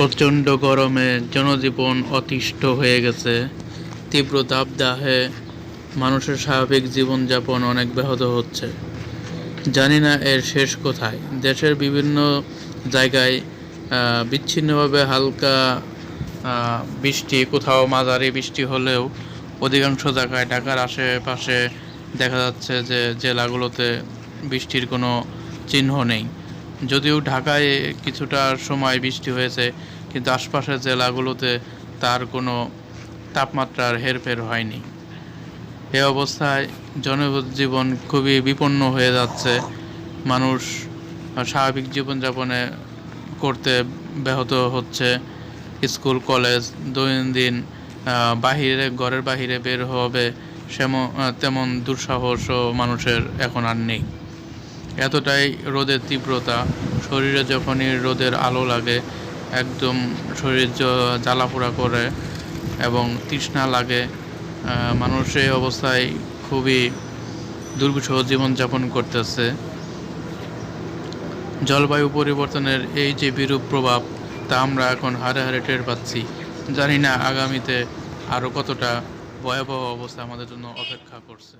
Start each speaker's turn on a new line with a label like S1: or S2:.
S1: প্রচণ্ড গরমে জনজীবন অতিষ্ঠ হয়ে গেছে। তীব্র দাবদাহে মানুষের স্বাভাবিক জীবনযাপন অনেক ব্যাহত হচ্ছে। জানি না এর শেষ কোথায়। দেশের বিভিন্ন জায়গায় বিচ্ছিন্নভাবে হালকা বৃষ্টি, কোথাও মাঝারি বৃষ্টি হলেও অধিকাংশ জায়গায় ঢাকার আশেপাশে দেখা যাচ্ছে যে জেলাগুলোতে বৃষ্টির কোনো চিহ্ন নেই। যদিও ঢাকায় কিছুটা সময় বৃষ্টি হয়েছে, কিন্তু আশপাশের জেলাগুলোতে তার কোনো তাপমাত্রার হেরফের হয়নি। এ অবস্থায় জনজীবন খুবই বিপন্ন হয়ে যাচ্ছে। মানুষ স্বাভাবিক জীবনযাপনে করতে ব্যাহত হচ্ছে। স্কুল, কলেজ, দৈনন্দিন বাহিরে, ঘরের বাহিরে বের হবে সেম তেমন দুঃসাহসও মানুষের এখন আর নেই। এতটাই রোদের তীব্রতা, শরীরে যখনই রোদের আলো লাগে, একদম শরীর জ্বালাপোড়া করে এবং তৃষ্ণা লাগে মানুষ এই অবস্থায় খুবই দুর্বিষহ জীবনযাপন করতেছে। জলবায়ু পরিবর্তনের এই যে বিরূপ প্রভাব, তা আমরা এখন হারে হারে টের পাচ্ছি। জানি না আগামীতে আরও কতটা ভয়াবহ অবস্থা আমাদের জন্য অপেক্ষা করছে।